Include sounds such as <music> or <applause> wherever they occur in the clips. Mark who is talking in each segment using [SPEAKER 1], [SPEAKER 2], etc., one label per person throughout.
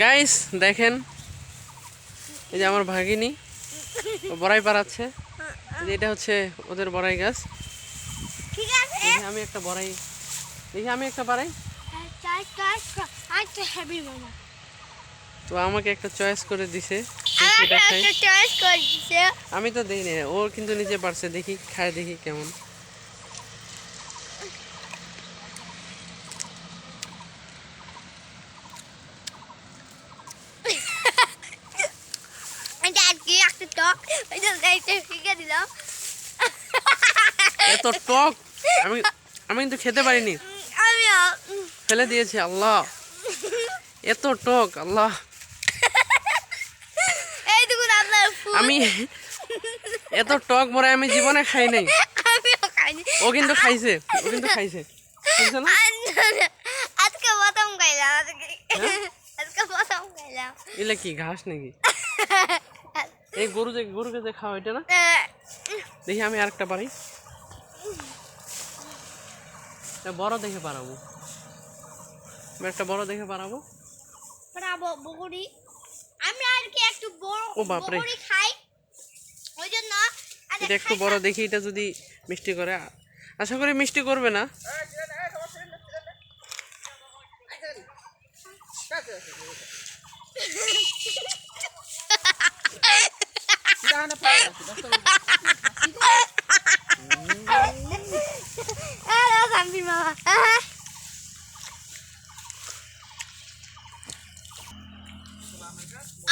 [SPEAKER 1] Guys দেখেন এই যে আমার ভাগিনী বড়াই পাড়াচ্ছে। এটা হচ্ছে ওদের বড়াই গাছ।
[SPEAKER 2] ঠিক আছে।
[SPEAKER 1] দেখি আমি একটা বড়াই দেখি আমি একটা বাড়াই।
[SPEAKER 2] মামা
[SPEAKER 1] তো আমাকে একটা চয়েস করে দিছে আমি তো দেই না ও কিন্তু নিজে পারছে দেখি খায় দেখি কেমন
[SPEAKER 2] এটা আজকে একটা টক ওই জন্য এইটা শিখে দিলাম
[SPEAKER 1] এত টক। আমি আমি কিন্তু খেতে পারিনি। ফেলে দিয়েছি আল্লাহ। এত টক আল্লাহ। আমি এত টক মরে আমি জীবনে খাই নাই। ও কিন্তু খাইছে ও কিন্তু খাইছে।
[SPEAKER 2] আজকে প্রথম খাইলাম আজকে।
[SPEAKER 1] হ্যাঁ?
[SPEAKER 2] খাইলাম।
[SPEAKER 1] এলে কি ঘাস নাকি? এই গরু যে গরুকে যে খাওয়া এটা না? দেখি আমি আরেকটা পারি। একটা বড় দেখে পারাবো। আমি একটা বড় দেখে পারাবো।
[SPEAKER 2] ব্রাভো বগুড়ি আমি আর কি একটু বড়
[SPEAKER 1] ও বাপরে।
[SPEAKER 2] বগুড়ি খাই। ওই জন্য
[SPEAKER 1] এটা একটু বড় দেখি এটা যদি মিষ্টি করে। আশা করি মিষ্টি করবে না। <laughs>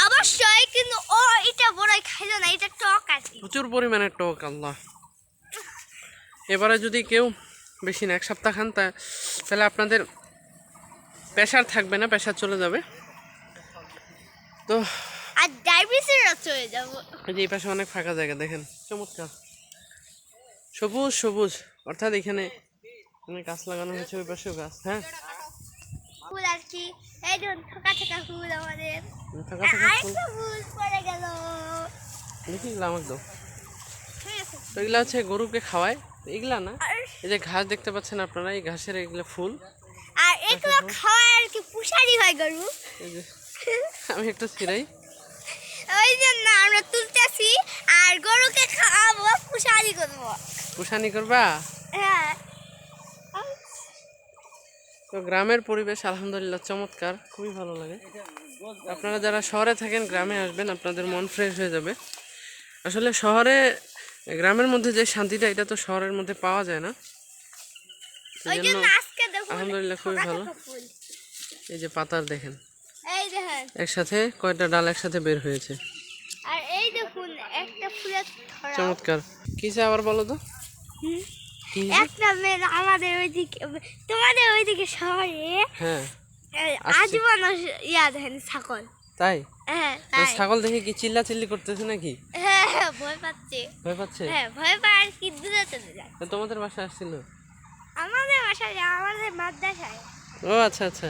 [SPEAKER 2] অবশ্যই কিন্তু ও এটা বড় খাইলো না এটা টক আছে
[SPEAKER 1] প্রচুর পরিমাণে টক আল্লাহ। এবারে যদি কেউ বেশি না এক সপ্তাহ খান তাহলে আপনাদের প্রেশার থাকবে না প্রেশার চলে যাবে। তো
[SPEAKER 2] আর ডায়াবেটিসের যাব।
[SPEAKER 1] এই যে এই পাশে অনেক ফাঁকা জায়গা দেখেন চমৎকার। সবুজ সবুজ অর্থাৎ এখানে অনেক গাছ লাগানো হয়েছে ওই পাশেও গাছ হ্যাঁ?
[SPEAKER 2] ফুল আর কি। এই ধরুন থাকা থাকা ফুল আমাদের।
[SPEAKER 1] থাকা থাকা ফুল।
[SPEAKER 2] পড়ে গেল।
[SPEAKER 1] দেখি এগুলো দাও। তো এগুলো হচ্ছে গরুকে খাওয়ায়। এগুলা না এই যে ঘাস দেখতে পাচ্ছেন আপনারা এই ঘাসের এগুলো ফুল।
[SPEAKER 2] আর এগুলো খাওয়ায় আর কি পুষারি হয় গরু।
[SPEAKER 1] আমি একটু ছিড়াই।
[SPEAKER 2] ওই জন্য আমরা তুলতেছি আর গরুকে খাওয়াবো করব।
[SPEAKER 1] পুষানি করবা?
[SPEAKER 2] হ্যাঁ।
[SPEAKER 1] তো গ্রামের পরিবেশ আলহামদুলিল্লাহ চমৎকার খুবই ভালো লাগে। আপনারা যারা শহরে থাকেন গ্রামে আসবেন আপনাদের মন ফ্রেশ হয়ে যাবে। আসলে শহরে গ্রামের মধ্যে যে শান্তিটা এটা তো শহরের মধ্যে পাওয়া যায় না। আলহামদুলিল্লাহ খুবই ভালো। এই যে পাতার দেখেন। একসাথে কয়টা ডাল একসাথে বের হয়েছে।
[SPEAKER 2] একটা ফুলের
[SPEAKER 1] চমৎকার। কিসে আবার বলো তো?
[SPEAKER 2] একটা মেয়ে আমাদের ওইদিকে তোমাদের ওইদিকে শহরে
[SPEAKER 1] হ্যাঁ।
[SPEAKER 2] আজীবন ইয়া দেখেন ছাগল।
[SPEAKER 1] তাই?
[SPEAKER 2] হ্যাঁ
[SPEAKER 1] ছাগল দেখে কি চিল্লা চিল্লি করতেছে নাকি?
[SPEAKER 2] হ্যাঁ হ্যাঁ, ভয় পাচ্ছে।
[SPEAKER 1] ভয় পাচ্ছে?
[SPEAKER 2] হ্যাঁ ভয় পায় আর কি দূরে চলে যায়।
[SPEAKER 1] তোমাদের বাসায় আসছিল?
[SPEAKER 2] আমাদের বাসায় আমাদের মাদ্রাসায়।
[SPEAKER 1] ও আচ্ছা আচ্ছা।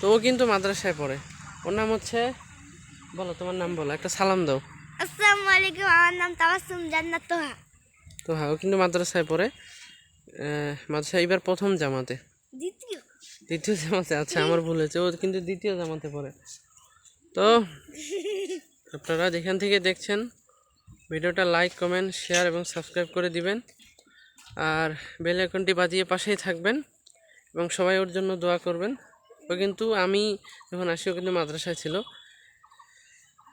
[SPEAKER 1] তো ও কিন্তু মাদ্রাসায় পড়ে। ওর নাম হচ্ছে বলো তোমার নাম বলো একটা সালাম দাও।
[SPEAKER 2] আসসালামু আলাইকুম আমার নাম তাবাসসুম জান্নাত তোহা।
[SPEAKER 1] তো হ্যাঁ ও কিন্তু মাদ্রাসায় পড়ে। মাদ্রাসায় এবার প্রথম জামাতে।
[SPEAKER 2] দ্বিতীয়?
[SPEAKER 1] দ্বিতীয় জামাতে আচ্ছা আমার ভুল হয়েছে ও কিন্তু দ্বিতীয় জামাতে পড়ে। তো <laughs> আপনারা যেখান থেকে দেখছেন ভিডিওটা লাইক কমেন্ট শেয়ার এবং সাবস্ক্রাইব করে দিবেন। আর বেল আইকনটি বাজিয়ে পাশেই থাকবেন এবং সবাই ওর জন্য দোয়া করবেন। ও কিন্তু আমি যখন আসি ও কিন্তু মাদ্রাসায় ছিল।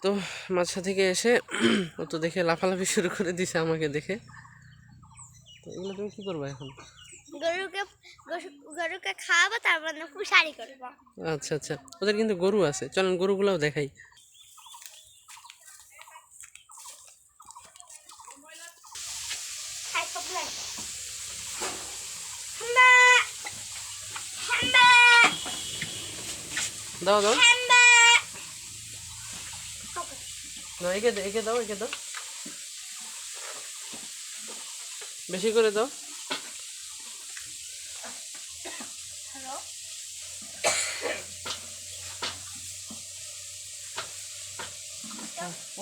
[SPEAKER 1] তো মাদ্রাসা থেকে এসে ও তো দেখে লাফালাফি শুরু করে দিছে আমাকে দেখে। তো এগুলো তুমি কী করবে এখন?
[SPEAKER 2] গরুকে গরুকে খাওয়াবো তারপর করব।
[SPEAKER 1] আচ্ছা আচ্ছা। ওদের কিন্তু গরু আছে। চলেন গরুগুলোও দেখাই।
[SPEAKER 2] হাম্বা!
[SPEAKER 1] দাও দাও। না একে একে দাও একে দাও বেশি করে দাও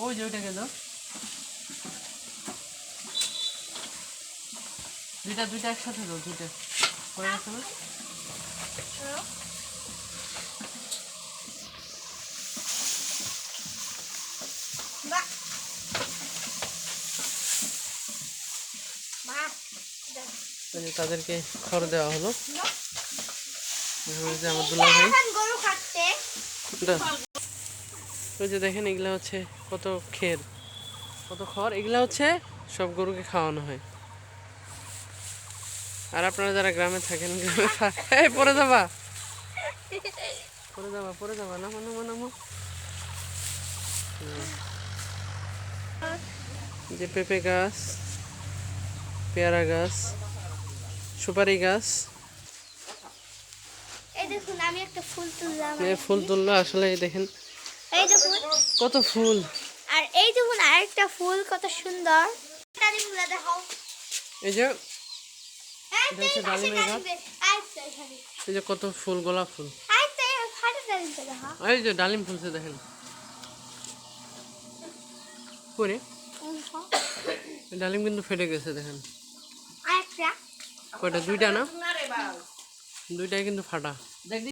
[SPEAKER 1] ওই যে ওইটাকে দাও দুইটা দুইটা একসাথে দাও দুইটা হয়ে গেছে না
[SPEAKER 2] হ্যালো
[SPEAKER 1] এই যে তাদেরকে খড় দেওয়া হলো। আমার দুলা ভাই ওই যে দেখেন এগুলা হচ্ছে কত খের কত খড়। এগুলা হচ্ছে সব গরুকে খাওয়ানো হয়। আর আপনারা যারা গ্রামে থাকেন গ্রামে পরে যাবা। পরে যাবা পরে যাবা। নামো নামো নামো। যে পেঁপে গাছ পেয়ারা গাছ সুপারি গাছ।
[SPEAKER 2] ফুল
[SPEAKER 1] তুললো আসলে দেখেন। কত ফুল।
[SPEAKER 2] আর এই দেখুন আরেকটা ফুল কত সুন্দর।
[SPEAKER 1] এই যে
[SPEAKER 2] এই এখানে।
[SPEAKER 1] এই যে কত ফুল গোলাপ ফুল। এই যে ডালিম ফুলছে দেখেন। করে ডালিম কিন্তু ফেটে গেছে দেখেন।
[SPEAKER 2] আরেকটা।
[SPEAKER 1] কয়টা? দুইটা না? দুইটাই কিন্তু ফাটা।